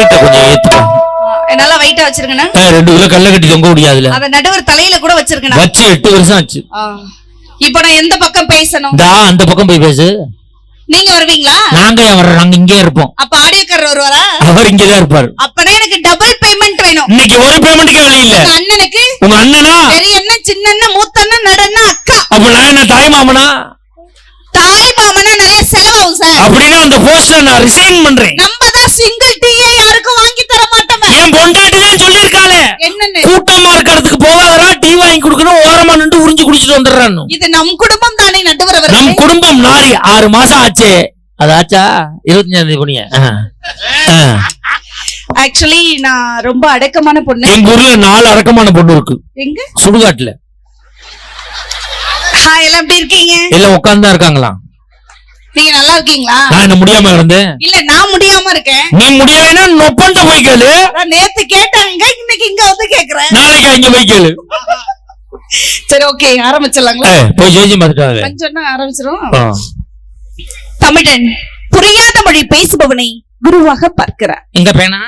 மானிட்ட கொஞ்சம் ஏத்துப்பா நல்லா வெயிட்டா வச்சிருக்கேனா? ரெண்டு கிலோ கல்ல கட்டி தொங்க முடியாதுல அத நடுவர் தலையில கூட வச்சிருக்கேனா? வச்சு எட்டு வருஷம் ஆச்சு. இப்போ நான் எந்த பக்கம் பேசணும்? இந்தா அந்த பக்கம் போய் பேசு. நீங்க வருவீங்களா? நாங்க வர்றோம் நாங்க இங்கே இருப்போம். அப்ப ஆடியோக்காரர் வருவாரா? அவர் இங்கதான் இருப்பாரு. அப்பனா எனக்கு டபுள் பேமெண்ட் வேணும். இன்னைக்கு ஒரு பேமெண்ட்டுக்கு வேலை இல்ல. உங்க அண்ணனுக்கு? உங்க அண்ணனா? பெரிய அண்ணன் சின்ன அண்ணன் மூத்த அண்ணன் நடு அண்ணன் அக்கா. அப்ப நான் என்ன தாய் மாமனா? தாய் மாமனா நிறைய செலவாகும் சார். அப்படின்னா அந்த போஸ்டர் நான் ரிசைன் பண்றேன். நம்ம தான் சிங்கிள் டீயே என் பொண்டாட்டி தான் கூட்டமா இருக்கிறதுக்கு போகாதடா டீ வாங்கி கொடுக்கணும் ஓரமா நின்று உறிஞ்சு குடிச்சிட்டு வந்துடுறான்னு. இது நம் குடும்பம் தானே நடுவர் நம் குடும்பம் நாரி ஆறு மாசம் ஆச்சு. அது ஆச்சா? இருபத்தஞ்சாம் தேதி பண்ணிய ஆக்சுவலி நான் ரொம்ப அடக்கமான பொண்ணு. எங்க ஊர்ல நாலு அடக்கமான பொண்ணு இருக்கு. எங்க? சுடுகாட்டுல. ஹாய் எல்லாம் எப்படி இருக்கீங்க? எல்லாம் உட்கார்ந்து இருக்காங்களாம். நீங்க நல்லா இருக்கீங்களா? நான் என்ன முடியாம இருந்தேன். இல்ல நான் முடியாம இருக்கேன். நீ முடியலைன்னா நொப்பன்ட்ட போய் கேளு. நேத்து கேட்டாங்க இன்னைக்கு இங்க வந்து கேக்குறேன். நாளைக்கு அங்க போய் கேளு. சரி ஓகே ஆரம்பிச்சிடலாங்களா? போய் ஜெயிச்சு பார்த்துட்டாங்க கொஞ்சம் ஆரம்பிச்சிரும். தமிழன் புரியாத மொழி பேசுபவனை குருவாக பார்க்கிறான். எங்க பேனா?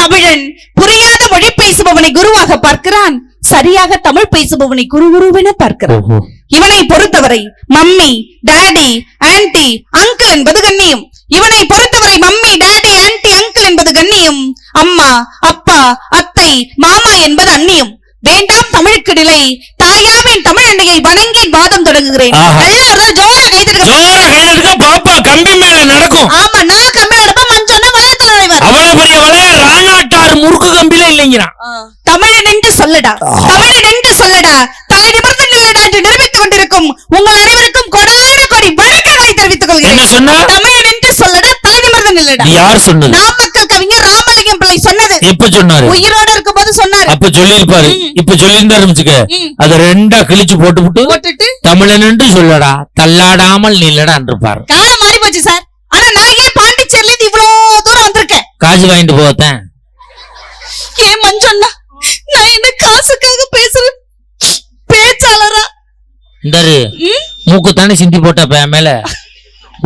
தமிழன் புரியாத மொழி பேசுபவனை குருவாக பார்க்கிறான். சரியாக தமிழ் பேசுபவனை குரு குருவென பார்க்கிறான் ஓஹோ. இவனை பொறுத்தவரை மம்மி டாடி ஆன்டி அங்கிள் என்பது கண்ணியம். இவனை பொறுத்தவரை மம்மி டாடி ஆன்டி அங்கிள் என்பது கண்ணியம். அம்மா அப்பா அத்தை மாமா என்பது அந்நியம். வேண்டாம் தமிழுக்கு நிலை. தாயாவின் தமிழ் அன்னையை வணங்கி வாதம் தொடங்குகிறேன். ஒரு ஜோர கையெடுக்க பாப்பா கம்பி மேல நடக்கும். ஆமா நான் கம்மி நடப்ப வயத்துல நுழைவார் அவ்வளவு பெரிய வளைய ராணாட்டார் முறுக்கு கம்பில இல்லைங்கிறான். என்று சொல்லடா. தமிழன் என்று சொல்லடா. தலை நிமிர்ந்து நில்லடா என்று நிரூபித்துக் கொண்டிருக்கும் உங்கள் அனைவருக்கும் கொடான கொடி வணக்கங்களை தெரிவித்துக் கொள்கிறேன். தமிழன் என்று சொல்லடா தலை நிமிர்ந்து நில்லடா. யார் சொன்னது? நாமக்கல் கவிஞர் ராமலிங்கம் பிள்ளை சொன்னது. எப்ப சொன்னாரு? உயிரோட இருக்கும்போது சொன்னாரு. அப்ப சொல்லியிருப்பாரு. இப்ப சொல்லியிருந்தாரு வச்சுக்க. அத ரெண்டா கிழிச்சு போட்டுவிட்டு போட்டுட்டு? தமிழன் என்று சொல்லடா தள்ளாடாமல் நில்லடா இருப்பாரு காலம் மாறி போச்சு சார். ஆனா நான் ஏன் பாண்டிச்சேரியில இருந்து இவ்வளவு தூரம் வந்திருக்கேன்? காசு வாங்கிட்டு போத்தேன் ஏன் மஞ்சண்ணா நான் என்ன காசுக்காக பேசுறேன் பேச்சாளரா? இந்தாரு? மூக்கு தானே சிந்தி போட்ட மேல?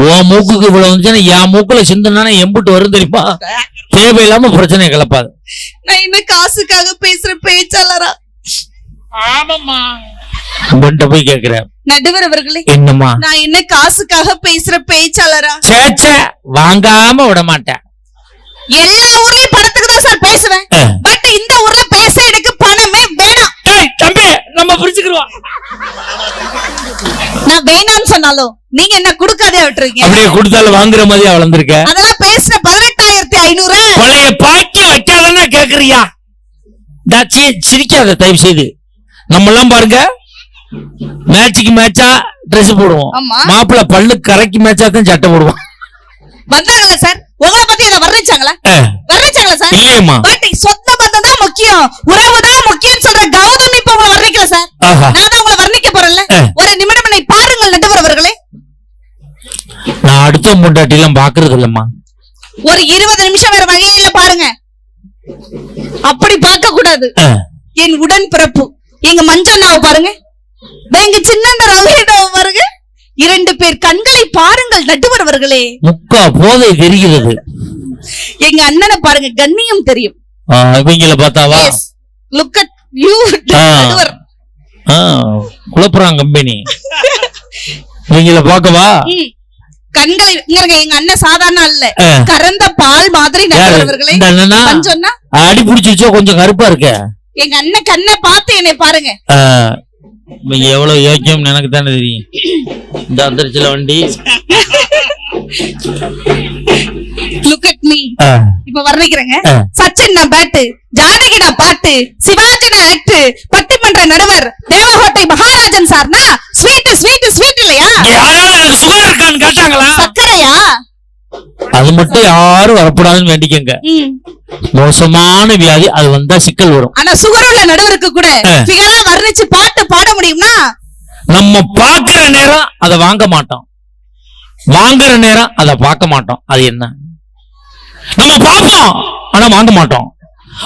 உன் மூக்குக்கு இவ்வளவு வந்துச்சுன்னா என் மூக்குல சிந்துனா எம்புட்டு வரும் தெரியுமா? தேவையில்லாம பிரச்சனை கிளப்பாது. நான் என்ன காசுக்காக பேசுற பேச்சாளரா? உன்கிட்ட போய் கேக்குறேன் நடுவர் அவர்களே என்னம்மா? நான் என்ன காசுக்காக பேசுற பேச்சாளரா? சேச்ச வாங்காம விட மாட்டேன் எல்லா ஊர்லயும் பணத்துக்கு தான் சார் பேசுவேன். பட் இந்த ஊர்ல பேச எனக்கு பணமே வேணாம் ஏய் தம்பி நான் வேணாம்னு சொன்னாலும் நீங்க என்ன கொடுக்காதே விட்டுருக்கீங்க. அப்படியே கொடுத்தாலும் வாங்குற மாதிரியா வளர்ந்துருக்க? அதெல்லாம் பதினெட்டாயிரத்தி ஐநூறு. பழைய பாக்கி வைக்காதன்னா கேக்குறியா? தாச்சி சிரிக்காத தயவு செய்து நம்ம எல்லாம் பாருங்க மேட்சுக்கு மேட்சா Dress போடுவோம். மாப்பிள்ளை பல்லு கரைக்கு மேட்சா தான் சட்டை போடுவோம். வந்தாங்களா சார். உங்களை பத்தி அதை வர்ணிச்சாங்களா? சார்? இல்லையம்மா. சொந்த பந்தம் தான் முக்கியம். உறவு தான் முக்கியம் சொல்ற கௌதம் இப்ப உங்களை வர்ணிக்கல சார் ஆஹா நான் தான் உங்களை வர்ணிக்க போறேன்ல. ஒரு நிமிடம் என்னை பாருங்கள் நடுவர் அவர்களே. நான் அடுத்த முண்டாட்டி எல்லாம் பாக்குறது இல்லம்மா. ஒரு இருபது நிமிஷம் வேற வழியே இல்ல பாருங்க. அப்படி பார்க்க கூடாது. என் உடன் பிறப்பு எங்க மஞ்சண்ணாவை பாருங்க. எங்க சின்ன ரவியண்ணாவை பாருங்க. இரண்டு பேர் கண்களை பாருங்கள் நடுவர் அவர்களே. முக்கா போதை தெரிகிறது. எங்க அண்ணனை பாருங்க கண்ணியம் தெரியும். இவங்கள பார்த்தாவா? Look at you. நடுவர் குழப்புறான் கம்பெனி. கண்களை இங்க இருங்க, எங்க அண்ணன் சாதாரண அல்ல. கறந்த பால் மாதிரி அடி பிடிச்சி கொஞ்சம் கருப்பா இருக்க. எங்க அண்ணன் கண்ணை பார்த்து என்னை பாருங்க. இவங்க எவ்வளவு யோக்கியம் எனக்கு தானே தெரியும். இந்த அந்தரிச்சில வண்டி. லுக் அட் மீ இப்ப வர்ணிக்கிறேங்க. சச்சின் நான் பேட்டு ஜானகி நான் பாட்டு சிவாஜி நான் ஆக்ட் பட்டிமன்ற நடுவர் தேவகோட்டை மகாராஜன் சார்னா ஸ்வீட் ஸ்வீட் ஸ்வீட் இல்லையா? சுகர் இருக்கான்னு கேட்டாங்களா? சர்க்கரையா? அது மட்டும் யாரும் வரக்கூடாதுன்னு வேண்டிக்கங்க. மோசமான வியாதி அது வந்தா சிக்கல் வரும். ஆனா சுகர் உள்ள நடுவருக்கு கூட வர்ணிச்சு பாட்டு பாட முடியும்னா? நம்ம பாக்குற நேரம் அதை வாங்க மாட்டோம். வாங்குற நேரம் அதை பார்க்க மாட்டோம். அது என்ன? நம்ம பார்ப்போம் ஆனா வாங்க மாட்டோம்.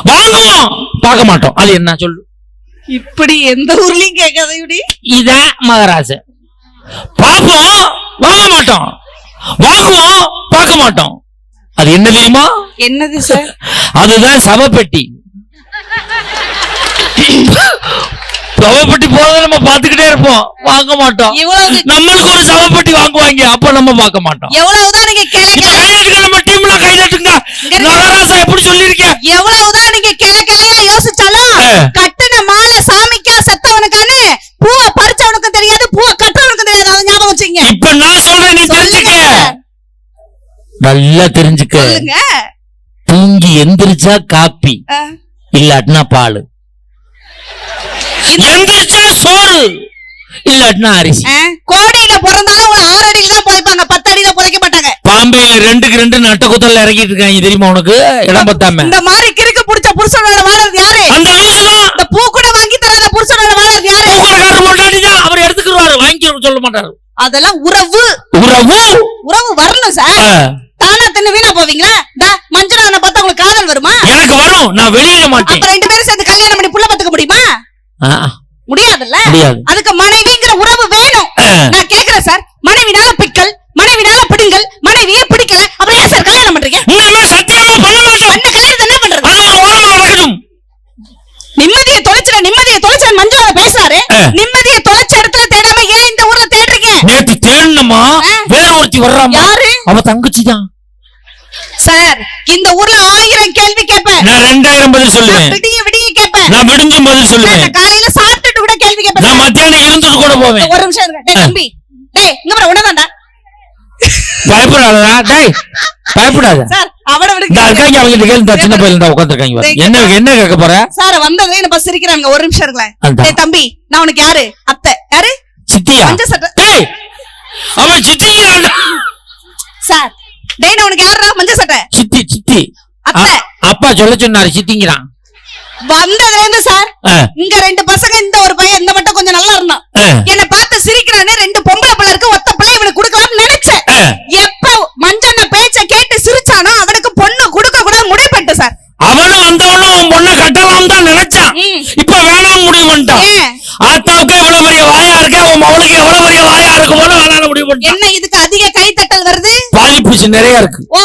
வாங்குவோம் பார்க்க மாட்டோம். அது என்ன சொல்லு? இப்படி எந்த ஊர்லயும் கேட்காத இப்படி. இதான் மகராச. பார்ப்போம் வாங்க மாட்டோம். வாங்குவோம் பார்க்க மாட்டோம். அது என்ன தெரியுமா? என்னது சார்? அதுதான் சவப்பெட்டி. சவப்பெட்டி போறத நம்ம பாத்துக்கிட்டே இருப்போம். வாங்க மாட்டோம். நம்மளுக்கு ஒரு சவப்பெட்டி வாங்குவாங்க. அப்ப நம்ம பார்க்க மாட்டோம். எவ்வளவுதான் நீங்க கைதட்டுங்க நம்ம டீம்ல கைதட்டுங்க நவராசா எப்படி சொல்லியிருக்கேன்? எவ்வளவுதான் நீங்க கிள கிளையா யோசிச்சாலும். கட்டுன மாலை சாமிக்கா செத்தவனுக்கானு பூவை பறிச்சவனுக்கும் தெரியாது பூவை கட்டுறவனுக்கும் தெரியாது அதை ஞாபகம் வச்சுங்க இப்ப நான் சொல்றேன் நீ தெரிஞ்சுக்க சொல்லுங்க. நல்லா தெரிஞ்சுக்க. தூங்கி எந்திரிச்சா காப்பி. இல்லாட்டினா பால். எந்திரிச்சா சோறு. இல்லாட்டினா அரிசி. கோடியில பிறந்தாலும் ஒரு ஆறு அடியில தான் புதைப்பாங்க. பத்து அடியில புதைக்க மாட்டாங்க. பாம்பேல ரெண்டுக்கு ரெண்டு நட்ட குத்தல்ல இறக்கிட்டு இருக்காங்க தெரியுமா உனக்கு? இடம் பத்தாம இந்த மாதிரி கிறுக்கு புடிச்ச புருஷனோட வாழறது யாரு? அந்த தான் இந்த பூ கூட வாங்கி தராத புருஷனோட வாழறது யாரு? பூக்கடைக்கார பொண்டாட்டி தான் அவர் எடுத்துக்கிடுவாரு வாங்கி சொல்ல மாட்டாரு. அதெல்லாம் உறவு. உறவு? உறவு வரணும் சார். தின்னு வீணா போவீங்களா? டா மஞ்சளாவனை பார்த்தா உங்களுக்கு காதல் வருமா? எனக்கு வரும். நான் வெளியிட மாட்டேன். அப்ப ரெண்டு பேரும் சேர்ந்து கல்யாணம் பண்ணி புள்ள பாத்துக்க முடியுமா? முடியாதுல்ல? முடியாது. அதுக்கு மனைவிங்கிற உறவு வேணும். நான் கேக்குறேன் சார். மனைவினால பிக்கல் மனைவினால பிடுங்கல் மனைவியே பிடிக்கல. அப்புறம் ஏன் சார் கல்யாணம் பண்றீங்க? இனிமே சத்தியமா பண்ண மாட்டோம் பண்ண கல்யாணத்தை என்ன பண்றது? ஓரமா வரட்டும் நிம்மதியை தொலைச்சிட நிம்மதியை தொலைச்சிட மஞ்சள் பேசுறாரு. நிம்மதியை தொலைச்ச இடத்துல தேடாம ஏன் இந்த ஊர்ல தேடுறீங்க? நேத்து தேடணுமா. வேற ஒருத்தி வர்றாமா யாரு? அவ தங்கச்சி தான் சார் இந்த ஊர்ல ஆயிரம் கேள்வி கேட்பேன் நான் ரெண்டாயிரம் பதில் சொல்லுவேன். விடிய விடிய கேட்பேன் நான் விடிஞ்சும் பதில் சொல்லுவேன். காலையில சாப்பிட்டுட்டு கூட கேள்வி கேட்பேன். நான். மத்தியானம் இருந்துட்டு கூட போவேன். ஒரு நிமிஷம் இருங்க. டேய் தம்பி. டேய் இங்க பாரு உனதான்டா பயப்படாதடா. டேய் பயப்படாத. சார் அவட விடுங்க இருக்காங்க அவங்க சின்ன. என்ன என்ன கேட்க போற? சார் வந்ததே என்ன பஸ் சிரிக்கிறாங்க ஒரு நிமிஷம் இருங்களேன். டேய் தம்பி நான் உனக்கு யாரு? அத்தை. யாரு? சித்தியா? மஞ்ச சட்டை. டேய் அவன் சித்திங்கிறான் சார் டேய் உனக்கு யாருடா மஞ்ச சட்டை? சித்தி சித்தி. அப்பா சொல்ல சொன்னாரு சித்திங்கிறான். வந்ததுல இருந்து சார் இங்க ரெண்டு பசங்க இந்த ஒரு பையன் இந்த மட்டும் கொஞ்சம் நல்லா இருந்தான். என்ன பார்த்து சிரிக்கிறானே ரெண்டு பொம்பளை பிள்ளை இருக்கு ஒத்த பிள்ளை இவனுக்கு கொடுக்கலாம்னு நினைச்சேன் ஆ. எப்ப மஞ்சன பேச்ச கேட்டு சிரிச்சானோ அவனுக்கு பொண்ணு கொடுக்க கூட முடிவு பண்ணிட்டு சார் அவனும் வந்தவனும் உன் பொண்ணை கட்டலாம் தான் நினைச்சான் ம். இப்ப வேணாம் முடிவு பண்ணிட்டான் ஏன் ஆத்தாவுக்கு எவ்வளவு பெரிய வாயா இருக்க உன் மவளுக்கு எவ்வளவு பெரிய வாயா இருக்குமோ வேணாம் முடிவு பண்ணிட்டான் என்ன இதுக்கு அதிக கைத்தட்டல் வருது பாதிப்பு நிறைய இருக்கு. ஓ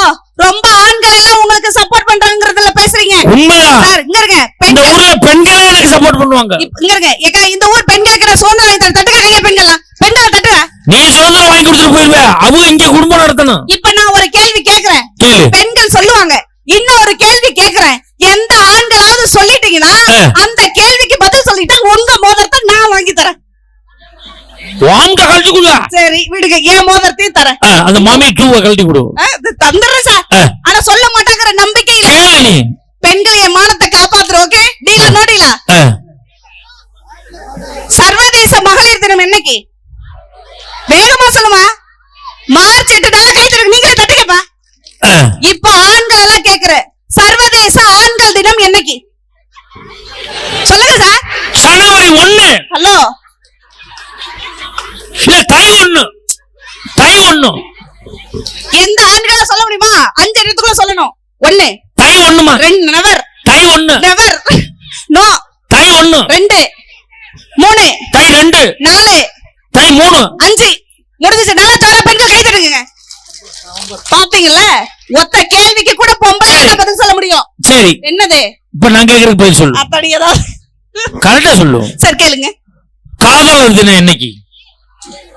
ரொம்ப ஆண்கள் எல்லாம் உங்களுக்கு சப்போர்ட் பண்றாங்கறதுல பேசுறீங்க. உண்மைதான். சார் இங்க இருங்க. இந்த பெண்கள் ஊர்ல பெண்களே எனக்கு சப்போர்ட் பண்ணுவாங்க. இங்க இருங்க. ஏக்கா இந்த ஊர் பெண்களுக்கு நான் சுதந்திரம் வாங்கி தரேன் தட்டுக்க கையை பெண்களா? பெண்களை தட்டுங்க. நீ சுதந்திரம் வாங்கி கொடுத்துட்டு போயிருவ அவங்க இங்க குடும்பம் நடத்தணும். இப்ப நான் ஒரு கேள்வி கேக்குறேன். கேளு. பெண்கள் சொல்லுவாங்க. இன்னும் ஒரு கேள்வி கேக்குறேன். எந்த ஆண்களாவது சொல்லிட்டீங்கன்னா. அந்த கேள்விக்கு பதில் சொல்லிட்டா உங்க மோதிரத்தை நான் வாங்கி தரேன். சரி விடுங்க. என் மோதிரத்தையும் தரேன். அந்த மாமி டூவை கழட்டி கொடு. தந்துடுறேன் சார். ஆனா சொல்ல மாட்டாங்கிற நம்பிக்கை நீ. பெண்கள் மானத்தை காப்பாத்துறோம் ஓகே டீலா நோடிலா சர்வதேச மகளிர் தினம் என்னைக்கு? வேகமா சொல்லுமா? மார்ச் எட்டு நல்லா கை தருக்கு தட்டுங்கப்பா ஆ. இப்ப ஆண்கள் எல்லாம் கேக்குற சர்வதேச ஆண்கள் தினம் என்னைக்கு? சொல்லுங்க சார் ஜனவரி ஒண்ணு. ஹலோ இல்ல தை ஒண்ணு. தை ஒண்ணு. எந்த ஆண்களா சொல்ல முடியுமா? அஞ்சு இடத்துக்குள்ள சொல்லணும். ஒண்ணு. தை ஒண்ணுமா? ரெண்டு நெவர் தை ஒண்ணு. நெவர் நோ தை ஒண்ணு. ரெண்டு. மூணு. தை ரெண்டு. நாலு. தை மூணு. அஞ்சு. முடிஞ்சிச்சு. நல்லா தர பெண்கள் கை தட்டுங்க. பாத்தீங்கல்ல ஒத்த கேள்விக்கு கூட பொம்பளை பதில் சொல்ல முடியும்? சரி. என்னது? இப்ப நான் கேக்குறதுக்கு பதில் சொல்லு. அத்தடி ஏதாவது. கரெக்டா சொல்லு. சரி கேளுங்க. காதலர் தினம் என்னைக்கு?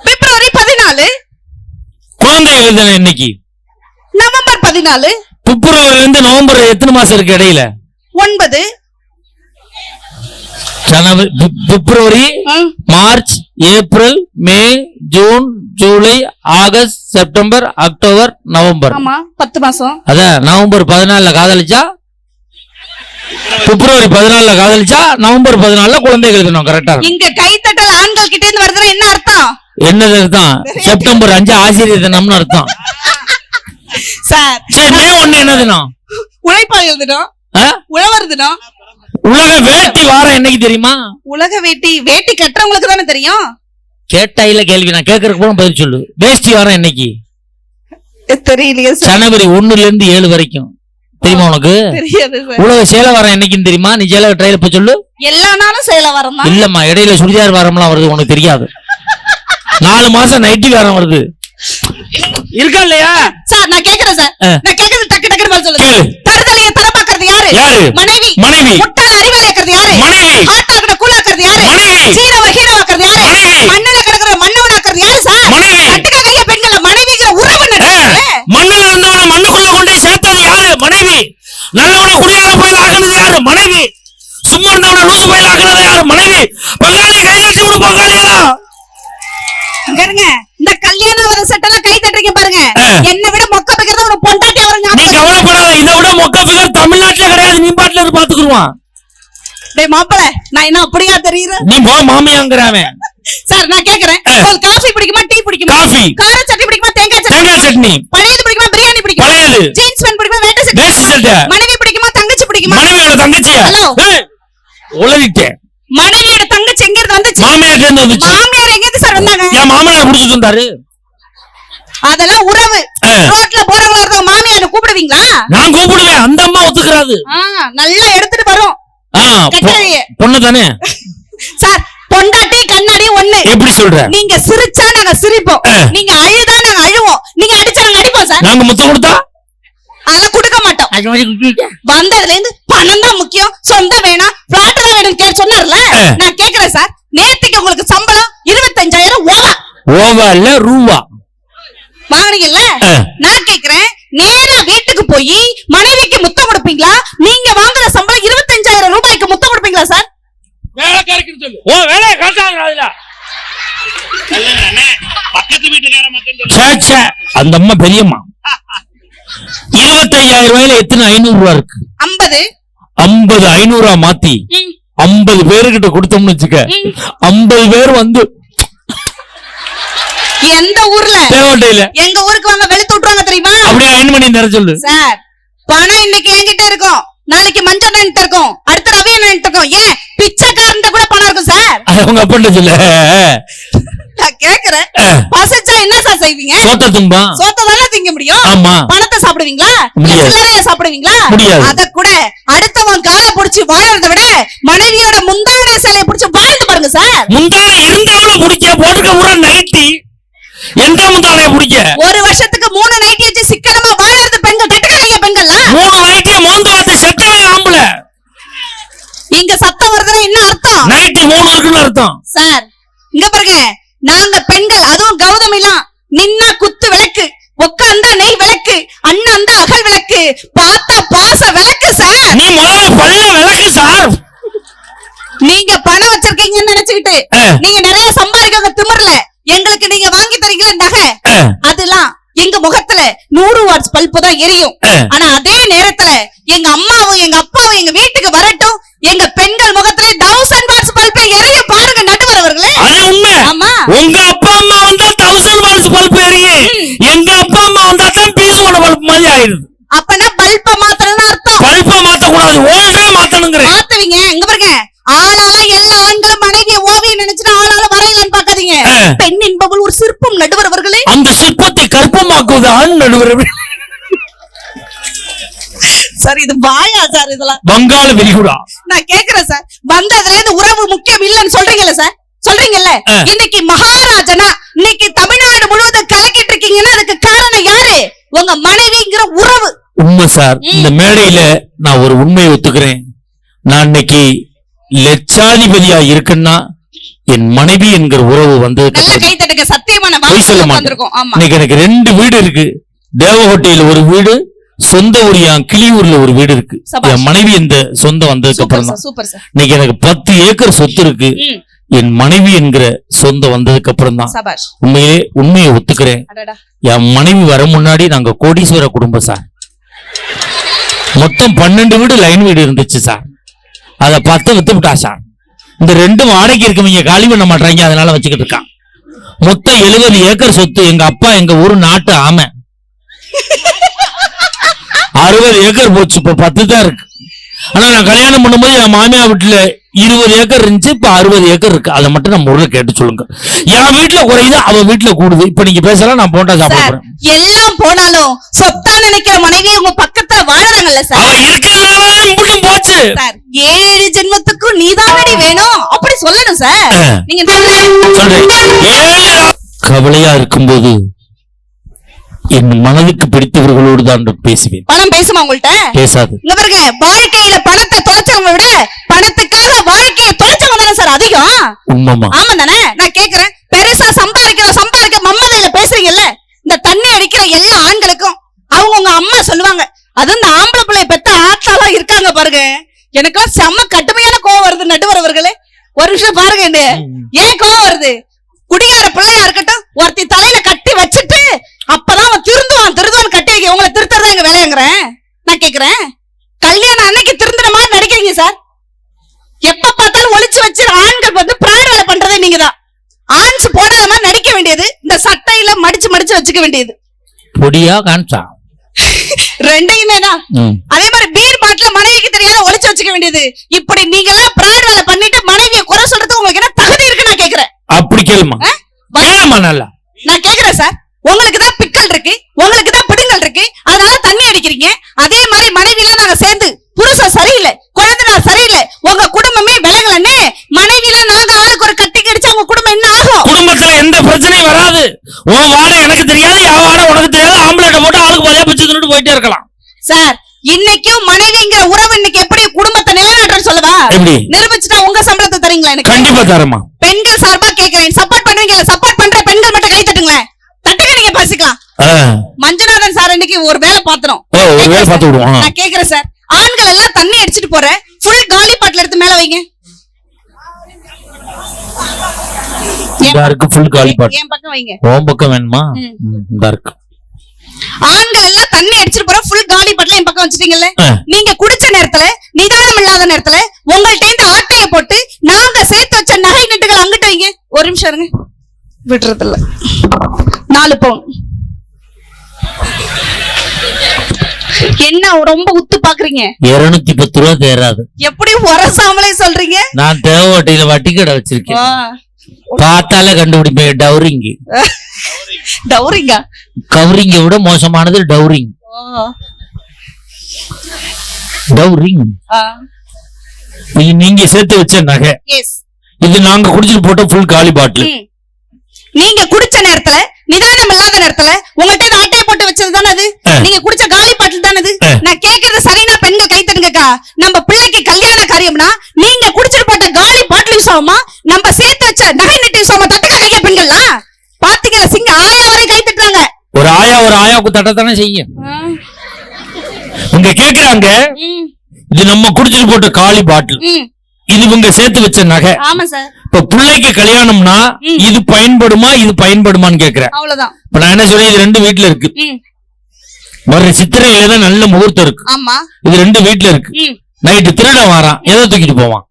பிப்ரவரி பதினாலு. குழந்தைகள் தினம் என்னைக்கு நவம்பர் பதினாலு. பிப்ரவரில இருந்து நவம்பர் எத்தனை மாசம் இருக்கு இடையில? ஒன்பது. ஜனவரி பிப்ரவரி March April May June July August September October November. ஆமா பத்து மாசம். அதான் நவம்பர் பதினாலுல காதலிச்சா? பிப்ரவரி பதினாலுல காதலிச்சா? நவம்பர் பதினாலுல குழந்தைகள் தினம் கரெக்டா இங்க கைத்தட்டல் ஆண்கள் கிட்ட இருந்து வருதுன்னா என்ன அர்த்தம்? என்னது அர்த்தம்? செப்டம்பர் அஞ்சு ஆசிரியர் தினம்னு அர்த்தம். சார் சரி மே ஒண்ணு என்ன தினம்? உழைப்பாளிகள் தினம்? உழவர் தினம். உலக வேட்டி வாரம் என்னைக்கு தெரியுமா? உலக வேட்டி வேட்டி கட்டுறவங்களுக்கு தானே தெரியும்? கேட்டா இல்ல கேள்வி நான் கேட்கறதுக்கு கூட பதில் சொல்லு. வேஷ்டி வாரம் என்னைக்கு? தெரியலையே ஜனவரி ஒண்ணுல இருந்து ஏழு வரைக்கும். தெரியுமா உனக்கு? உலக சேலை வாரம் என்னைக்குன்னு தெரியுமா? நீ சேலை ட்ரையில போய் சொல்லு. எல்லா நாளும் செயல வரம் இல்லம்மா இடையில சுடிதார் வாரம்லாம் வருது உனக்கு தெரியாது. நாலு மாசம் நைட்டி வாரம் வருது. இருக்கா இல்லையா? சார் நான் கேக்குறேன் சார். நான் கேக்குறது டக்கு டக்குனு பதில் சொல்லுங்க. தருதலைய தரமாக்குறது யாரு? யாரு? மனைவி. மனைவி. முட்டாள அறிவாளியாக்குறது யாரு? மனைவி. ஹாட் ஆக்குற கூல் ஆக்குறது யாரு? மனைவி. சீரவ ஹீரோவாக்குறது யாரு? மனைவி. மண்ணுல கிடக்குற மண்ணவன் ஆக்குறது யாரு சார்? மனைவி. கட்டுக்க கைய பெண்கள மனைவிங்கிற உறவு மண்ணுல இருந்தவன மண்ணுக்குள்ள கொண்டு சேர்த்தது யாரு? மனைவி. நல்லவன குடியார போய் ஆக்குனது யாரு? மனைவி. சும்மா இருந்தவன லூசு போய் ஆக்குனது யாரு? மனைவி. பங்காளி கையாட்சி விடு பங்காளியா இருங்க இந்த கல்யாண செட்டெல்லாம் கை தட்டுறீங்க பாருங்க. என்னை விட மொக்க வைக்கிறது ஒரு பொண்டாட்டி அவர் நீ கவலைப்படாத இதை விட மொக்க பிகர் தமிழ்நாட்டுல கிடையாது. நீ பாட்டுல இருந்து பாத்துக்குருவான். டேய் மாப்பிள நான் என்ன அப்படியா தெரியுறேன் நீ போ மாமியாங்கிறவன் சார் நான் கேக்குறேன். உங்களுக்கு காஃபி பிடிக்குமா டீ பிடிக்குமா? காஃபி. கார சட்னி பிடிக்குமா தேங்காய் சட்னி? தேங்காய் சட்னி. பழையது பிடிக்குமா பிரியாணி பிடிக்குமா? பழையது. ஜீன்ஸ் பேண்ட் பிடிக்குமா வேட்டை சட்டை. மனைவி பிடிக்குமா தங்கச்சி பிடிக்குமா? மனைவியோட தங்கச்சியா ஹலோ. உளறிட்டேன். மனைவியோட தங்கச்சி எங்க இருந்து வந்துச்சு? மாமியார்ட்ட இருந்து வந்துச்சு? மாமியார் எங்க இருந்து சார் வந்தாங்க? என் மாமனார் புடிச்சிட்டு வந்தாரு அதெல்லாம் உறவு. ரோட்ல போறவங்களா இருந்தா மாமியார் கூப்பிடுவீங்களா? நான் கூப்பிடுவேன் அந்த அம்மா ஒத்துக்கிறாது. நல்லா எடுத்துட்டு வரும். பொண்ணு தானே சார் பொண்டாட்டி கண்ணாடி ஒண்ணு. எப்படி சொல்ற? நீங்க சிரிச்சா நாங்க சிரிப்போம். நீங்க அழுதா நாங்க அழுவோம். நீங்க அடிச்சா நாங்க அடிப்போம் சார். நாங்க முத்தம் கொடுத்தா? அதெல்லாம் கொடுக்க வந்ததுல இருந்து பணம் தான் முக்கியம். சொந்தம் வேணாம். பிளாட் தான் வேணும் கேட்டு சொன்னார்ல. நான் கேக்குறேன் சார். நேத்துக்கு உங்களுக்கு சம்பளம் இருபத்தஞ்சாயிரம் ஓவா. ஓவா இல்ல ரூவா. வாங்குனீங்கல்ல? ஆ. நான் கேக்குறேன் நேரா வீட்டுக்கு போய் மனைவிக்கு முத்தம் கொடுப்பீங்களா? நீங்க வாங்குற சம்பளம் இருபத்தஞ்சாயிரம் ரூபாய்க்கு முத்தம் கொடுப்பீங்களா சார்? வேலைக்காரிக்கு சொல்லு. ஓ வேலையை காட்டாங்க அதுல. பக்கத்து வீட்டுக்கார மக்கள். அந்த அம்மா பெரியம்மா. இருபத்தையாயிரம் ரூபாயில எத்தனை ஐநூறு ரூபா இருக்கு? ஐம்பது. ஐம்பது ஐநூறா மாத்தி. ஐம்பது பேருக்கிட்ட கொடுத்தோம்னு வச்சுக்க. ஐம்பது பேர் வந்து எந்த ஊர்ல? தேவட்டையில எங்க ஊருக்கு வாங்க வெளுத்து விட்டுருவாங்க தெரியுமா? அப்படியே அயன் பண்ணி தர சொல்லு. சார் பணம் இன்னைக்கு என்கிட்ட இருக்கும். நாளைக்கு மஞ்சள் இருக்கும். அடுத்த ரவி என்கிட்ட இருக்கும். ஏன்? பிச்சைக்காரன்ட்ட கூட பணம் இருக்கும் சார். அது உங்க அப்பன்ட்ட சொல்லு? நான் கேக்குறேன். பசிச்சா என்ன சார் செய்வீங்க? சோத்த தும்பா சோத்த தானே திங்க முடியும்? ஆமா. பணத்தை சாப்பிடுவீங்களா? சாப்பிடுவீங்களா. அத கூட அடுத்தவன் காலை புடிச்சு வாழறத விட மனைவியோட முந்தானை சேலைய புடிச்சு வாழ்ந்து பாருங்க சார் முந்தானை இருந்தவள பிடிக்க போட்டுக்க உர நைட்டி எந்த முந்தானைய பிடிக்க ஒரு வருஷத்துக்கு மூணு நைட்டி வச்சு சிக்கனமா வாழறது பெண்கள் தட்டுக்கலைங்க பெண்கள்லாம் மூணு நைட்டிய மோந்து வச்சு செத்தவன் ஆம்பள இங்க சத்தம் வருதுன்னா என்ன அர்த்தம் நைட்டி மூணு இருக்குன்னு அர்த்தம் சார் இங்க பாருங்க நாங்க பெண்கள் அதுவும் கௌதமிலாம் நின்னா குத்து விளக்கு உட்கார்ந்தா நெய் விளக்கு அண்ணாந்தா அகல் விளக்கு பார்த்தா பாச விளக்கு சார் நீ முதல்ல பல்ல விளக்கு சார் நீங்க பணம் வச்சிருக்கீங்கன்னு நினைச்சுக்கிட்டு. நீங்க நிறைய சம்பாதிக்க திமிரல எங்களுக்கு நீங்க வாங்கி தரீங்களா நகை. அதெல்லாம் எங்க முகத்துல நூறு வாட்ஸ் பல்பு தான் எரியும். ஆனா அதே நேரத்துல எங்க அம்மாவும் எங்க அப்பாவும் எங்க வீட்டுக்கு வரட்டும் எங்க பெண்கள் முகத்துல தௌசண்ட் வாட்ஸ் பல்பை எரிய பாருங்க நடுவரவர்களே அது உண்மை. ஆமா. உங்க அப்பா அம்மா வந்தா தௌசண்ட் வாட்ஸ் பல்ப் எரியும். எங்க அப்பா அம்மா வந்தா தான் பீஸ் ஒன் பல்ப் மாதிரி ஆயிடுது. அப்பனா பல்ப மாத்திரம்னு அர்த்தம். பல்ப மாத்த கூடாது ஓய்வே மாத்தணுங்கிறேன். மாத்துவீங்க. இங்க பாருங்க. ஆளால எல்லா ஆண்களும் மனைவிய ஓவியம் நினைச்சுட்டு ஆளால வரையலன்னு பாக்காதீங்க. பெண் என்பவள் ஒரு சிற்பம் நடுவரவர்களே. அந்த சிற்பத்தை கற்பமாக்குவது ஆண் நடுவர் சார் இது வாயா சார் இதெல்லாம். வங்காள விரிகுடா. நான் கேக்குறேன் சார். வந்ததுல இருந்து உறவு முக்கியம் இல்லன்னு சொல்றீங்கல்ல சார்? சொல்றீங்கல்ல. இன்னைக்கு மகாராஜனா இன்னைக்கு தமிழ்நாடு முழுவதும் கலக்கிட்டு இருக்கீங்கன்னா அதுக்கு காரணம் யாரு? உங்க மனைவிங்கிற உறவு. உண்மை சார் இந்த மேடையில நான் ஒரு உண்மையை ஒத்துக்கிறேன். நான் இன்னைக்கு லட்சாதிபதியா இருக்கேன்னா என் மனைவி என்கிற உறவு ஆமா. இன்னைக்கு எனக்கு ரெண்டு வீடு இருக்கு. தேவகோட்டையில ஒரு வீடு சொந்த ஊர் என் கிளியூர்ல ஒரு வீடு இருக்கு. என் மனைவி இந்த சொந்தம் வந்ததுக்கு அப்புறம் இன்னைக்கு எனக்கு பத்து ஏக்கர் சொத்து இருக்கு. என் மனைவி என்கிற சொந்தம் வந்ததுக்கு அப்புறம் தான் உண்மையே உண்மையை ஒத்துக்கிறேன். என் மனைவி வர முன்னாடி நாங்க கோடீஸ்வர குடும்பம் சார். மொத்தம் பன்னெண்டு வீடு லைன் வீடு இருந்துச்சு சார். அத பத்து வித்து விட்டா சார். இந்த ரெண்டும் வாடகை இருக்கவங்க காலி பண்ண மாட்டாங்க அதனால வச்சுக்கிட்டு இருக்கான். மொத்தம் எழுபது ஏக்கர் சொத்து எங்க அப்பா எங்க ஊரு நாட்டு ஆமை. அறுபது ஏக்கர் போச்சு இப்ப பத்து தான் இருக்கு. ஆனா நான் கல்யாணம் பண்ணும்போது என் மாமியா வீட்டுல இருபது ஏக்கர் இருந்துச்சு இப்ப அறுபது ஏக்கர் இருக்கு. அதை மட்டும் நம்ம ஊர்ல கேட்டு சொல்லுங்க. என் வீட்டுல குறையுது அவ வீட்டுல கூடுது. இப்ப நீங்க பேசலாம் நான் போட்டா சாப்பிட சார் போறேன். எல்லாம் போனாலும் சொத்தா நினைக்கிற மனைவி உங்க பக்கத்துல வாழறாங்கல்ல சார்? இப்படியும் போச்சு. ஏழு ஜென்மத்துக்கும் நீதானடி வேணும்? அப்படி சொல்லணும் சார். நீங்க கவலையா இருக்கும்போது என் மனதுக்கு பிடித்தவர்களோடு தான் பேசுவேன். பணம் பேசுமா உங்கள்ட்ட? பேசாது. இங்க பாருங்க வாழ்க்கையில பணத்தை தொலைச்சவங்க விட பணத்துக்காக வாழ்க்கையை தொலைச்சவங்க தானே சார் அதிகம் உண்மைமா ஆமா தானே நான் கேக்குறேன். பெருசா சம்பாதிக்கிற சம்பாதிக்க மம்மதையில பேசுறீங்கல்ல? இந்த தண்ணி அடிக்கிற எல்லா ஆண்களுக்கும் அவங்க உங்க அம்மா சொல்லுவாங்க. அது இந்த ஆம்பளை பிள்ளை பெத்த ஆத்தாலாம் இருக்காங்க பாருங்க. எனக்கு செம்ம கடுமையான கோவம் வருது நடுவர் அவர்களே. ஒரு விஷயம் பாருங்க என்ன? ஏன் கோவம் வருது? குடிகார பிள்ளையா இருக்கட்டும் ஒருத்தி தலையில கட்டி வச்சுட்டு அப்பதான் அவன் திருந்துவான் திருந்துவான் கட்டி வைக்க. உங்களை திருத்துறதா எங்க வேலைங்கிறேன் நான் கேக்குறேன். கல்யாணம் அன்னைக்கு திருந்துற மாதிரி நடிக்கிறீங்க சார். எப்ப பார்த்தாலும் ஒளிச்சு வச்சு ஆண்கள் வந்து பிராடு வேலை பண்றதே நீங்க தான் ஆன்ஸ் போடாத மாதிரி நடிக்க வேண்டியது இந்த சட்டையில மடிச்சு மடிச்சு வச்சுக்க வேண்டியது. பொடியா காமிச்சா ரெண்டையுமே தான். அதே மாதிரி பீர் பாட்டில மனைவிக்கு தெரியாத ஒளிச்சு வச்சுக்க வேண்டியது. இப்படி நீங்க எல்லாம் பிராடு வேலை பண்ணிட்டு மனைவியை குறை சொல்றதுக்கு உங்களுக்கு என்ன தகுதி இருக்கு நான் கேக்குறேன். அப்படி கேளுமா. நான் கேக்குறேன் சார். உங்களுக்கு தான் பிக்கல் இருக்கு. உங்களுக்கு தான் பிடுங்கல் இருக்கு. அதனால தண்ணி அடிக்கிறீங்க. அதே மாதிரி மனைவி எல்லாம் நாங்க சேர்ந்து புருஷன் சரியில்லை. குழந்தைனார் சரியில்லை உங்க குடும்பமே விலகலன்னு மனைவி எல்லாம் நாங்க ஆளுக்கு ஒரு கட்டி கடிச்சா உங்க குடும்பம் என்ன ஆகும் குடும்பத்துல எந்த பிரச்சனையும் வராது உன் வாடை எனக்கு தெரியாது என் வாடை உனக்கு தெரியாது. ஆம்பளைட்ட போட்டு ஆளுக்கு பதையா பிச்சு தின்னுட்டு போயிட்டே இருக்கலாம். சார் இன்னைக்கும் மனைவிங்கிற உறவு இன்னைக்கு எப்படி குடும்பத்தை நிலைநாட்டுன்னு சொல்லவா? எப்படி? நிரூபிச்சுட்டா உங்க சம்பளத்தை தரீங்களா எனக்கு? கண்டிப்பா தரமா பெண்கள் சார்பா கேக்குறேன். சப்போர்ட் பண்றீங்க சப்போர்ட் பண்ற பெண்கள் மட்டும் கை தட்டுங்களேன். தட்டுங்க நீங்க பேசிக்கலாம். மஞ்சுநாதன் சார் இன்னைக்கு ஒரு வேலை பாத்துறோம். நான் கேக்குறேன் சார். ஆண்கள் எல்லாம் தண்ணி அடிச்சிட்டு போற ஃபுல் காலி பாட்டில் எடுத்து மேல வைங்க. இதா இருக்கு ஃபுல் காலி பாட்டு என் பக்கம் வைங்க. உன் பக்கம் வேணுமா? ம். ம், இதா இருக்கு ஆண்கள் எல்லாம் தண்ணி அடிச்சிட்டு போற ஃபுல் காலி பாட்டில் என் பக்கம் வச்சிட்டீங்கல்ல. நீங்க குடிச்ச நேரத்துல நிதானம் இல்லாத நேரத்துல உங்கள்ட்ட இருந்து ஆட்டைய போட்டு நாங்க சேர்த்து வச்ச நகை நட்டுகள் அங்கிட்டு வைங்க. ஒரு நிமிஷம் இருங்க. விடுறது இல்ல நாலு பவுன். என்ன ரொம்ப உத்து பாக்குறீங்க? இருநூத்தி பத்து ரூபா தேராது எப்படி உரசாமலே சொல்றீங்க? நான் தேவட்டியில வட்டி கடை வச்சிருக்கேன். பார்த்தாலே கண்டுபிடிப்பேன் டவுரிங். டவுரிங்க? கவரிங்க விட மோசமானது டவுரிங். டவுரிங். இது நீங்க சேர்த்து வச்ச நகை. இது நாங்க குடிச்சிட்டு போட்ட ஃபுல் காலி பாட்டில். நீங்க குடிச்ச நேரத்துல நிதானம் இல்லாத நேரத்துல உங்கள்ட்ட அட்டையை போட்டு வச்சது தானே அது. நீங்க குடிச்ச காலி பாட்டில் தானே அது. நான் கேக்குறது சரினா பெண்கள் கை தட்டுங்கக்கா. நம்ம பிள்ளைக்கு கல்யாண காரியம்னா நீங்க குடிச்சிட்டு போட்ட காலி ஆகுமா நம்ம சேர்த்து வச்ச நகை யூஸ் ஆகுமா தட்டுக்கா கைய பெண்கள்லாம் பாத்தீங்களா சிங்க ஆயா வரையும் கை தட்டுறாங்க ஒரு ஆயா ஒரு ஆயாவுக்கு தட்டத்தானே செய்யும். இங்க கேக்குறாங்க இது நம்ம குடிச்சிட்டு போட்ட காலி பாட்டில். இது இவங்க சேர்த்து வச்ச நகை. ஆமா சார். இப்ப பிள்ளைக்கு கல்யாணம்னா. இது பயன்படுமா இது பயன்படுமான்னு கேக்குறேன். அவ்வளவுதான். இப்ப நான் என்ன சொல்றேன் இது ரெண்டு வீட்ல இருக்கு. வர்ற சித்திரையில தான் நல்ல முகூர்த்தம் இருக்கு. இது ரெண்டு வீட்ல இருக்கு. நைட்டு திருடன் வாரான் எதை தூக்கிட்டு போவான்?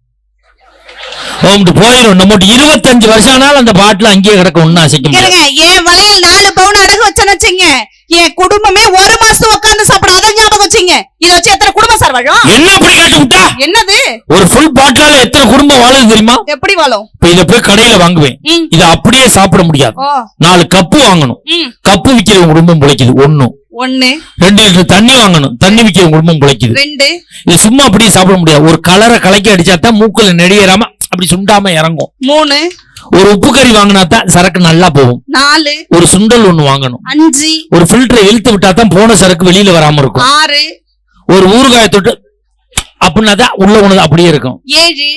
ஓம்ட்டு போயிடும் நம்ம இருபத்தஞ்சு வருஷம் ஆனாலும் அந்த பாட்டில் அங்கேயே கிடக்க ஒன்னும் அசைக்க முடியாது. இருங்க என் வளையல் நாலு பவுன் அடகு வச்சேன்னு வச்சுங்க. என் குடும்பமே ஒரு மாசம் உட்கார்ந்து சாப்பிட அதை ஞாபகம் வச்சுங்க. இத வச்சு எத்தனை குடும்பம் சார் வாழும்? என்ன அப்படி கேட்டு விட்டா? என்னது? ஒரு ஃபுல் பாட்டிலால எத்தனை குடும்பம் வாழுது தெரியுமா? எப்படி வாழும்? இப்ப இத போய் கடையில வாங்குவேன். இத அப்படியே சாப்பிட முடியாது. நாலு கப்பு வாங்கணும். கப்பு விக்கிற குடும்பம் பிழைக்குது. ஒண்ணும் ஒண்ணு. ரெண்டு லிட்டர் தண்ணி வாங்கணும். தண்ணி விக்கிற குடும்பம் பிழைக்குது. ரெண்டு. இது சும்மா அப்படியே சாப்பிட முடியாது. ஒரு கலரை கலக்கி அடிச்சா தான் மூக்குல நெடியேறாம அப்படி சுண்டாம இறங்கும். மூணு. ஒரு உப்பு கறி வாங்கினா தான் சரக்கு நல்லா போகும். நாலு. ஒரு சுண்டல் ஒண்ணு வாங்கணும். அஞ்சு. ஒரு ஃபில்டரை இழுத்து விட்டா தான் போன சரக்கு வெளியில வராம இருக்கும். ஆறு. ஒரு ஊறுகாய தொட்டு அப்படின்னா தான் உள்ள உனது அப்படியே இருக்கும். ஏழு.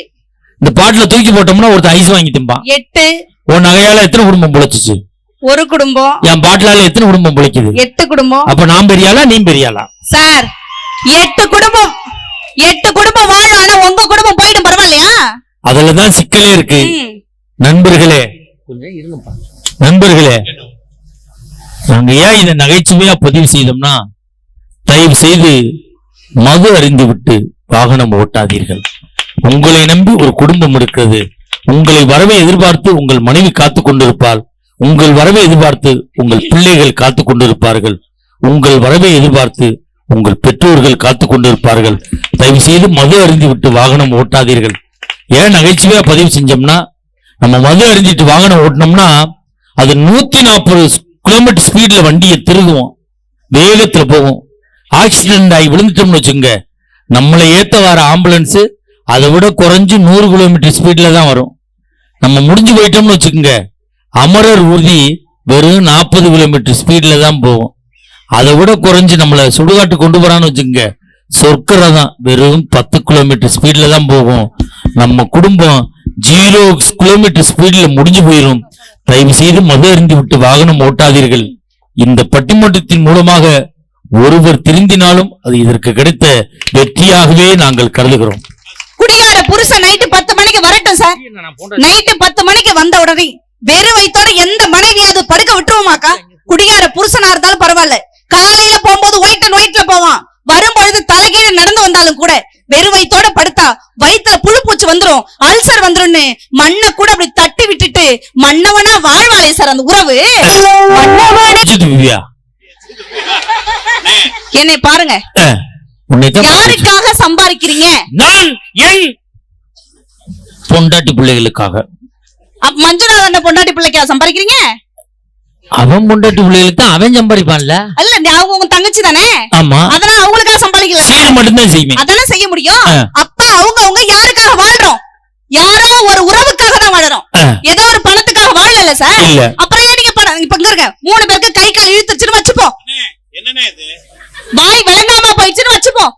இந்த பாட்டில தூக்கி போட்டோம்னா ஒருத்தன் ஐஸ் வாங்கி திம்பான். எட்டு. உன் நகையால எத்தனை குடும்பம் பிழைச்சிச்சு? ஒரு குடும்பம். என் பாட்டிலால எத்தனை குடும்பம் பிழைக்குது? எட்டு குடும்பம். அப்ப நான் பெரியாளா நீ பெரியாளா? சார் எட்டு குடும்பம். எட்டு குடும்பம் வாழும் ஆனா உங்க குடும்பம் போயிடும் பரவாயில்லையா? அதுலதான் சிக்கலே இருக்கு. நண்பர்களே நண்பர்களே நாங்க ஏன் இதை நகைச்சுவையா பதிவு செய்தோம்னா தயவு செய்து மது அறிந்து விட்டு வாகனம் ஓட்டாதீர்கள். உங்களை நம்பி ஒரு குடும்பம் இருக்கிறது. உங்களை வரவை எதிர்பார்த்து உங்கள் மனைவி காத்து கொண்டிருப்பாள். உங்கள் வரவை எதிர்பார்த்து உங்கள் பிள்ளைகள் காத்து கொண்டிருப்பார்கள். உங்கள் வரவை எதிர்பார்த்து உங்கள் பெற்றோர்கள் காத்து கொண்டிருப்பார்கள். தயவு செய்து மது அறிந்து விட்டு வாகனம் ஓட்டாதீர்கள். ஏன் நகைச்சுவையா பதிவு செஞ்சோம்னா நம்ம மது அறிஞ்சிட்டு வாகனம் ஓட்டினோம்னா அது நூத்தி நாற்பது கிலோமீட்டர் ஸ்பீட்ல வண்டியை திருகுவோம். வேகத்துல போகும் ஆக்சிடென்ட் ஆகி விழுந்துட்டோம்னு வச்சுங்க நம்மளை ஏத்த வர ஆம்புலன்ஸ் அதை விட குறைஞ்சு நூறு கிலோமீட்டர் ஸ்பீட்ல தான் வரும். நம்ம முடிஞ்சு போயிட்டோம்னு வச்சுக்கோங்க. அமரர் ஊர்தி வெறும் நாற்பது கிலோமீட்டர் ஸ்பீட்ல தான் போகும் அதை விட குறைஞ்சு நம்மளை சுடுகாட்டு கொண்டு போறான்னு வச்சுக்கோங்க. சொற்கரை தான் வெறும் பத்து கிலோமீட்டர் ஸ்பீட்ல தான் போகும். நம்ம குடும்பம் ஜீரோ கிலோமீட்டர் ஸ்பீட்ல முடிஞ்சு போயிடும் தயவு செய்து மது அருந்தி விட்டு வாகனம் ஓட்டாதீர்கள். இந்த பட்டிமன்றத்தின் மூலமாக ஒருவர் திருந்தினாலும் அது இதற்கு கிடைத்த வெற்றியாகவே நாங்கள் கருதுகிறோம். குடிகார புருஷன் நைட்டு பத்து மணிக்கு வரட்டும் சார் நைட்டு பத்து மணிக்கு வந்த உடனே வெறும் வயித்தோட எந்த மனைவியாவது படுக்க விட்டுருவோமாக்கா? குடிகார புருஷனா இருந்தாலும் பரவாயில்ல. காலையில போகும்போது ஒயிட் அண்ட் ஒயிட்ல போவான். வரும்பொழுது தலைகீழ நடந்து வந்தாலும் கூட வெறும் வயித்தோட படுத்தா வயித்துல புழு பூச்சி வந்துரும் அல்சர் வந்துரும்னு மண்ணை கூட அப்படி தட்டி விட்டுட்டு மன்னவனா வாழ்வாளே சார் அந்த உறவு. என்னை பாருங்க. யாருக்காக சம்பாதிக்கிறீங்க? நான் என் பொண்டாட்டி பிள்ளைகளுக்காக. மஞ்சுநாதன் பொண்டாட்டி பிள்ளைக்கா சம்பாதிக்கிறீங்க? அவன் பொண்டாட்டி பிள்ளைகளுக்கு தான் அவன் சம்பாதிப்பான்ல? அல்ல நீ அவங்க உங்க தங்கச்சி தானே? ஆமா. அதனால அவங்களுக்காக சம்பாதிக்கல சீடு மட்டும்தான் செய்வேன். அதானே செய்ய முடியும். அப்ப அவங்க அவங்க யாருக்காக வாழ்றோம்? யாரோ ஒரு உறவுக்காக தான் வாழறோம். ஏதோ ஒரு பணத்துக்காக வாழல சார் இல்ல. அப்புறம் ஏன் நீங்க பணம் இப்ப இங்க இருக்க. மூணு பேருக்கு கை கால் இழுத்துச்சுன்னு வச்சுப்போம் அண்ணே, என்னண்ணே இது? வாய் விளங்காம போயிடுச்சுன்னு வச்சுப்போம்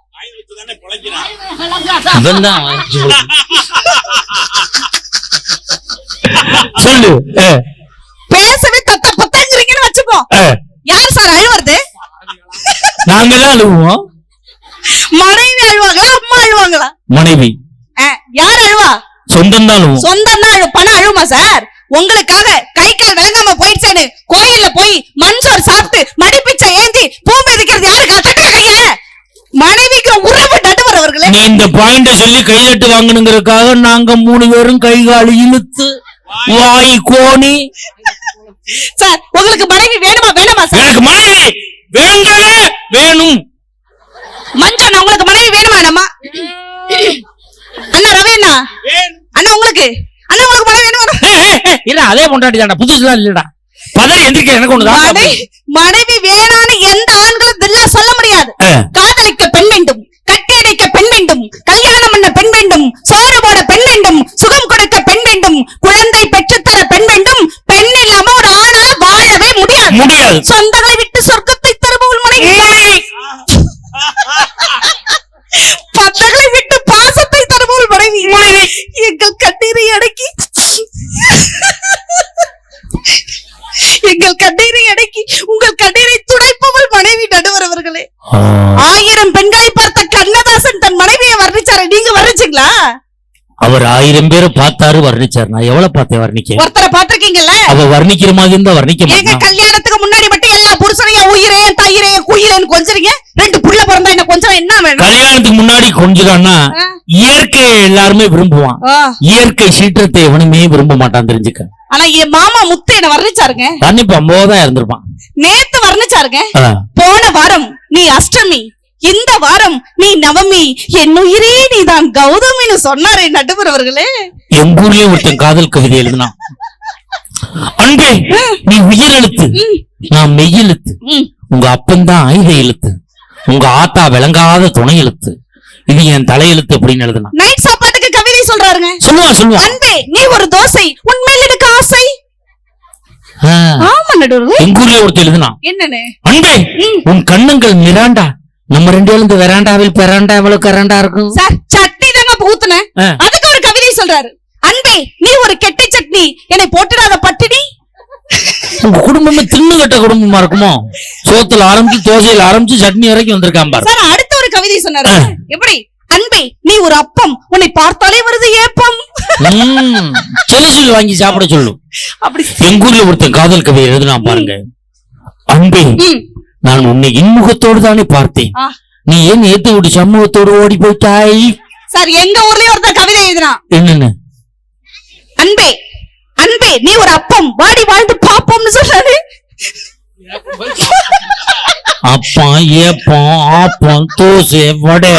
சொல்லு அஹ், யார் சார் அழுவுறது? நாங்க தான் அழுவோம் மனைவி அழுவாங்களா அம்மா அழுவாங்களா? மனைவி. யார் அழுவா? சொந்தம் தான் அழுவோம். சொந்தம் தான் பணம் அழுமா சார்? உங்களுக்காக கை கால் விளங்காம போயிடுச்சேன்னு கோயில்ல போய் மஞ்சள் சாப்பிட்டு மடிப்பிச்சை ஏந்தி பூ மிதிக்கிறது யாருக்கா? தட்டுற கைய. மனைவிக்கு உறவு நடுவர் அவர்களே நீ இந்த பாயிண்ட சொல்லி கையெழுத்து வாங்கணுங்கிறதுக்காக நாங்க மூணு பேரும் கை கால் இழுத்து வாய் கோணி சார் உங்களுக்கு மனைவி வேணுமா? வேணுமா சார்? எனக்கு மனைவி வேண்டவே வேணும். மஞ்சள் உங்களுக்கு மனைவி வேணுமா நம்ம அண்ணா ரவி அண்ணா? உங்களுக்கு? அண்ணா உங்களுக்கு மனைவி வேணுமா? இல்ல அதே பொண்டாட்டி தான்டா. புதுசுலாம் இல்லடா. பதறி எந்திரிக்க எனக்கு ஒண்ணுதான் மனைவி வேணான்னு எந்த ஆண்களும் இதெல்லாம் சொல்ல முடியாது. காதலிக்க பெண் வேண்டும் கட்டியடிக்க பெண் வேண்டும் கல்யாணம் பண்ண பெண் வேண்டும் சோறு போட பெண் வேண்டும் சுகம் கொடுக்க பெண் வேண்டும் குழந்தை பெற்றுத்தர பெண் வேண்டும் பெண் இல்லாம ஒரு ஆணால வாழவே முடியாது முடியாது சொந்தங்களை விட்டு சொர்க்கத்தை தருபவள் மனைவி பந்தங்களை விட்டு பாசத்தை தருபவள் மனைவி எங்கள் கண்ணீரை அடக்கி எங்கள் கண்ணீரை அடக்கி உங்கள் கண்ணீரை துடைப்பவள் மனைவி நடுவர் அவர்களே ஆ, ஆயிரம் பெண்களை பார்த்த கண்ணதாசன் தன் மனைவியை வர்ணிச்சாரு நீங்க வர்ணிச்சீங்களா அவர் ஆயிரம் பேரை பார்த்தாரு வர்ணிச்சார். நான் எவ்வளவு பார்த்தேன் வர்ணிக்க? ஒருத்தரை பார்த்திருக்கீங்கல்ல? அவ வர்ணிக்கிற மாதிரி இருந்தா வர்ணிக்க மாட்டான். கல்யாணத்துக்கு முன்னாடி மட்டும் எல்லா புருஷனையும் உயிரே தயிரே என் குயிலேன்னு கொஞ்சறீங்க ரெண்டு புள்ள பிறந்தா என்ன கொஞ்சம் என்ன வேணும்? கல்யாணத்துக்கு முன்னாடி கொஞ்சிடான்னா ஆ. இயற்கையை எல்லாருமே விரும்புவான். இயற்கை சீற்றத்தை எவனுமே விரும்ப மாட்டான் தெரிஞ்சுக்க. ஆனா என் மாமா முத்து என்ன வர்ணிச்சாருங்க. கண்டிப்பா தான் இருந்திருப்பான். நேத்து வர்ணிச்சாருங்க. போன வாரம் நீ அஷ்டமி இந்த வாரம் நீ நவமி என் உயிரே நீதான் கௌதமின்னு சொன்னாரே நடுவர் அவர்களே. எங்க ஊர்லயும் ஒருத்தன் காதல் கவிதை எழுதினான் அன்பே நீ உயிர் எழுத்து நான் மெய் எழுத்து. உங்க அப்பன் தான் ஆயுத எழுத்து. உங்க ஆத்தா விளங்காத துணை எழுத்து. இது என் தலையெழுத்து அப்படின்னு எழுதினான் நைட் சாப்பாட்டுக்கு கவிதை சொல்றாருங்க. சொல்லுவான் சொல்லுவான் அன்பே நீ ஒரு தோசை. உண்மையில் எனக்கு ஆசை. ஆமா நடுவர் எங்க ஊர்ல ஒருத்தன் எழுதினான் என்னன்னு? அன்பே. உன் கண்ணங்கள் மிராண்டா. நம்ம ரெண்டு பேரும் இந்த வெராண்டாவில் பெராண்டா எவ்வளவு கராண்டா இருக்கும்? சார் சட்னி தாங்க ஊத்துனேன். அதுக்கு ஒரு கவிதை சொல்றாரு. அன்பே நீ ஒரு கெட்டி சட்னி. என்னை போட்டுடாத பட்டினி உங்க குடும்பமே தின்னு கட்ட குடும்பமா இருக்குமோ? சோத்துல ஆரம்பிச்சு தோசையில ஆரம்பிச்சு சட்னி வரைக்கும் வந்திருக்கான் பாரு. சார் அடுத்த ஒரு கவிதை சொன்னாரு. எப்படி? அன்பே நீ ஒரு அப்பம். உன்னை பார்த்தாலே வருது ஏப்பம். ம், செல்லுசில் வாங்கி சாப்பிட சொல்லு. அப்படி எங்க ஊர்ல ஒருத்தன் காதல் கவிதை எழுதுனா பாருங்க. அன்பே. நான் உன்னை இன்முகத்தோடு தானே பார்த்தேன். நீ ஏன் ஏத்து விட்டு சமூகத்தோடு ஓடி போயிட்டாய் சார் எங்க ஊர்லயே ஒருத்தர் கவிதை எழுதினான் என்னன்னு? அன்பே அன்பே நீ ஒரு அப்பம் வாடி வாழ்ந்து பாப்போம்னு சொல்றாரு. அப்பம் ஏப்பம் ஆப்பம் தோசை வடை.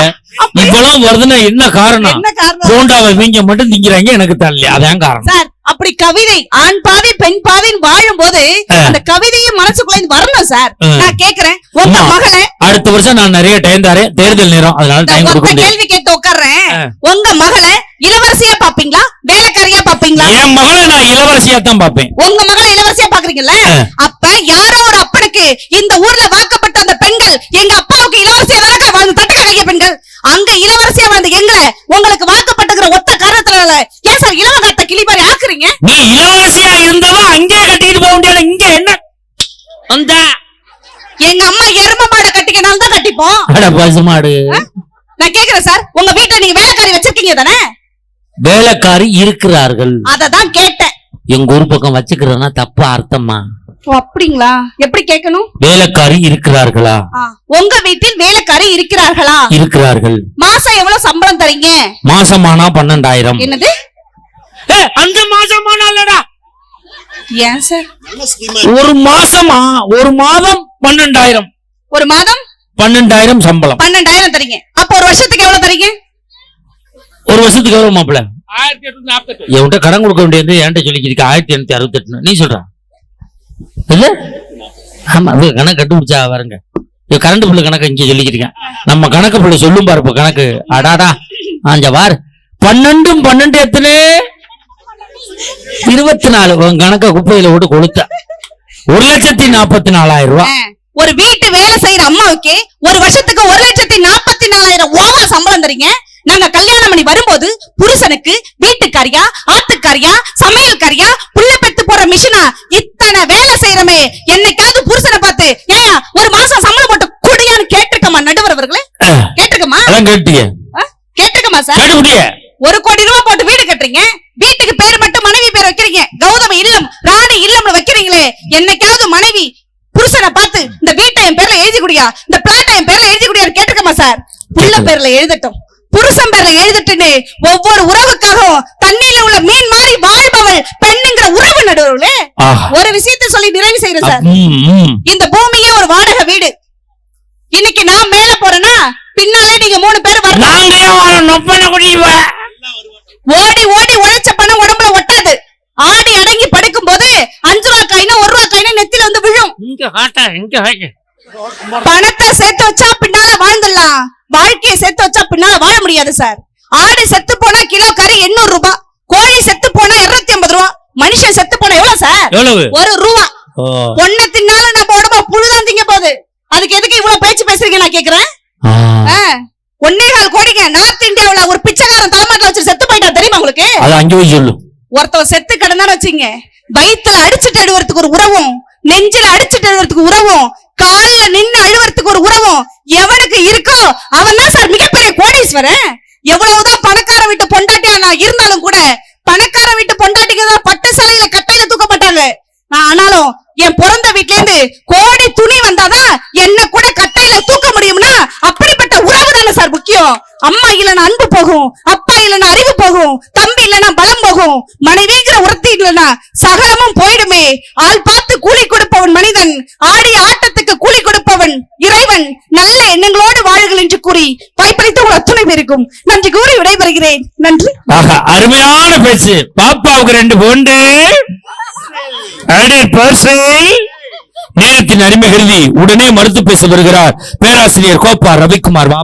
இப்பெல்லாம் வருதுன்னா என்ன காரணம்? போண்டாவை இவங்க மட்டும் திங்கிறாங்க எனக்கு தரல. அதான் காரணம். சார் அப்படி கவிதை ஆண் பாதி பெண் பாதின்னு வாழும் போது. அந்த கவிதையே மனசுக்குள்ள வரணும் சார். நான் கேக்குறேன் உங்க அம்மா. மகளை அடுத்த வருஷம் நான் நிறைய டைம் தரேன் தேர்தல் நேரம் அதனால டைம் கொடுக்க ஒத்த கேள்வி கேட்டு உட்கார்றேன். உங்க மகளை இளவரசியா பாப்பீங்களா வேலைக்காரியா பாப்பீங்களா என் மகளை நான் இளவரசியா தான் பார்ப்பேன் உங்க மகளை இளவரசியா பாக்குறீங்கல்ல. அப்ப யாரோ ஒரு அப்பனுக்கு இந்த ஊர்ல வாக்கப்பட்ட அந்த பெண்கள் எங்க அப்பாவுக்கு இளவரசியா தானக்கா வாழ்ந்து தட்டுக்கடைக்க பெண்கள் அங்க இளவரசியா வாழ்ந்த எங்களை உங்களுக்கு வாக்கப்பட்டுக்கிற ஒத்த காரணத்துல ஏன் சார் இளவகாத்த கிளி மாதிரி ஆக்குறீங்க நீ இளவரசியா இருந்தவன் அங்கே கட்டிக்கிட்டு போக முடியாது. இங்க என்ன? அந்த எங்க அம்மா எரும மாடை கட்டிக்கனால தான் கட்டிப்போம்? அட பசுமாடு நான் கேக்குறேன் சார். உங்க வீட்டுல நீங்க வேலைக்காரி வச்சிருக்கீங்க தானே? வேலைக்காரி இருக்கிறார்கள். அததான் கேட்டேன். எங்க ஊர் பக்கம் வச்சுக்கிறதுனா தப்பா அர்த்தமா? ஓ அப்படிங்களா? எப்படி கேட்கணும்? வேலைக்காரி இருக்கிறார்களா? உங்க வீட்டில் வேலைக்காரி இருக்கிறார்களா? இருக்கிறார்கள். மாசம் எவ்வளவு சம்பளம் தரீங்க? மாசமானா பன்னெண்டாயிரம். என்னது? அந்த மாசமானா இல்லடா ஏன் சார் ஒரு மாசமா ஒரு மாதம் பன்னெண்டாயிரம். ஒரு மாதம்? பன்னெண்டாயிரம் சம்பளம். பன்னெண்டாயிரம் தரீங்க. அப்ப ஒரு வருஷத்துக்கு எவ்வளவு தரீங்க? ஒரு வருஷத்துக்கு எவ்வளவு மாப்பிள என்கிட்ட கடன் கொடுக்க வேண்டியது என்கிட்ட சொல்லிக்கிட்டு ஆயிரத்தி எண்ணூத்தி அறுபத்தி எட்டு நீ சொல்ற. இல்ல? ஆமா அது கணக்கு கண்டுபிடிச்சா பாருங்க. இது கரண்ட் பில்லு கணக்கு இங்க சொல்லிக்கிறீங்க. நம்ம கணக்கு பிள்ளை சொல்லும் பாரு இப்ப கணக்கு. அடாடா. ஆஞ்ச வார் பன்னெண்டும் பன்னெண்டு எத்தனை? இருபத்தி நாலு கணக்க குப்பையில விட்டு கொளுத்த. ஒரு லட்சத்தி நாற்பத்தி நாலாயிரம் ரூபாய் ஒரு வீட்டு வேலை செய்யற அம்மாவுக்கு ஒரு வருஷத்துக்கு ஒரு லட்சத்தி நாற்பத்தி நாலாயிரம் ஓவா சம்பளம் தரீங்க. நாங்க கல்யாணம் பண்ணி வரும்போது புருஷனுக்கு வீட்டுக்காரியா ஆத்துக்காரியா சமையல்காரியா புள்ள பெத்து போற மிஷினா இத்தனை வேலை செய்யறமே. என்னைக்காவது புருஷனை பார்த்து ஏயா ஒரு மாசம் சம்பளம் போட்டு குடியான்னு கேட்டிருக்கமா நடுவர் அவர்களே? கேட்டிருக்கமா? கேட்டிருக்கமா சார். ஒரு கோடி ரூபாய் போட்டு வீடு கட்டுறீங்க. வீட்டுக்கு பேர் மட்டும் மனைவி பேர் வைக்கிறீங்க கௌதம இல்லம் ராணி இல்லம்னு வைக்கிறீங்களே. என்னைக்காவது மனைவி புருஷனை பார்த்து இந்த வீட்டை என் பேர்ல எழுதி குடியா? இந்த பிளாட்டை என் பேர்ல எழுதி குடியான்னு கேட்டிருக்கமா சார்? புள்ள பேர்ல எழுதட்டும். புருஷன் பேர்ல எழுதட்டுன்னு ஒவ்வொரு உறவுக்காகவும் தண்ணியில உள்ள மீன் மாதிரி வாழ்பவள் பெண்ணுங்கிற உறவு நடுவுல ஆஹ் ஒரு விஷயத்தை சொல்லி நிறைவு செய்யறேன் சார். இந்த பூமியே ஒரு வாடகை வீடு. இன்னைக்கு நான் மேல போறேன்னா பின்னாலே நீங்க மூணு பேர் வரணும். ஓடி ஓடி உழைச்ச பணம் உடம்புல ஒட்டாது ஆடி அடங்கி படுக்கும் போது. அஞ்சு ரூபா காயினா ஒரு ரூபா காயினா நெத்தில வந்து விழும். இங்க இங்க. பணத்தை சேர்த்து வச்சா பின்னால வாழ்ந்துடலாம். வாழ்க்கையை சேர்த்து வச்சா பின்னால வாழ முடியாது சார். ஆடு செத்து போனா கிலோ கறி எண்ணூறு ரூபாய் கோழி செத்து போனா இருநூத்தி ஐம்பது ரூபா. மனுஷன் செத்து போனா எவ்வளவு சார்? ஒரு ரூபா. ஒன்ன தின்னால நம்ம உடம்ப புழுதான் திங்க போகுது. அதுக்கு எதுக்கு இவ்வளவு பேச்சு பேசுறீங்க நான் கேக்குறேன்? ஒன்னே கால் கோடிங்க. நார்த் இந்தியாவுல ஒரு பிச்சைக்காரன் தலைமாட்டில் வச்சு செத்து போயிட்டா தெரியுமா உங்களுக்கு? ஒருத்தன் செத்து கிடந்தான்னு வச்சுங்க வயித்துல அடிச்சுட்டு அழுவறதுக்கு ஒரு உறவும் நெஞ்சில அடிச்சுட்டு அழுவறதுக்கு உறவும் கால்ல நின்னு அழுவறதுக்கு ஒரு உறவும் எவனுக்கு இருக்கோ அவன் தான் சார் மிகப்பெரிய கோடீஸ்வரன். எவ்வளவுதான் பணக்கார வீட்டு பொண்டாட்டியா நான் இருந்தாலும் கூட பணக்கார வீட்டு பொண்டாட்டிக்கு தான் பட்டு சாலையில கட்டையில தூக்க மாட்டாங்க. நான் ஆனாலும் என் பிறந்த வீட்ல இருந்து கோடி துணி வந்தாதான் என்ன கூட கட்ட தூக்க முடியும்னா அப்படிப்பட்ட உறவு தானே போகும். அம்மா இல்லைன்னா அன்பு போகும். அப்பா இல்லைன்னா அறிவு போகும். தம்பி இல்லைன்னா பலம் போகும். மனைவிங்கிற உரத்தி இல்லைன்னா சகலமும் போயிடுமே. ஆள் பார்த்து கூலி கொடுப்பவன் மனிதன். ஆடி ஆட்டத்துக்கு கூலி கொடுப்பவன் இறைவன். நல்ல எண்ணங்களோடு வாழுங்கள் என்று கூறி வாய்ப்பளித்த உங்கள் அத்துணை பேருக்கும் நன்றி கூறி விடைபெறுகிறேன். நன்றி. அருமையான பேச்சு. பாப்பாவுக்கு ரெண்டு பொண்டு நேரத்தின் அருமை கருதி உடனே மறுத்து பேச வருகிறார் பேராசிரியர் கோப்பா ரவிக்குமார். வா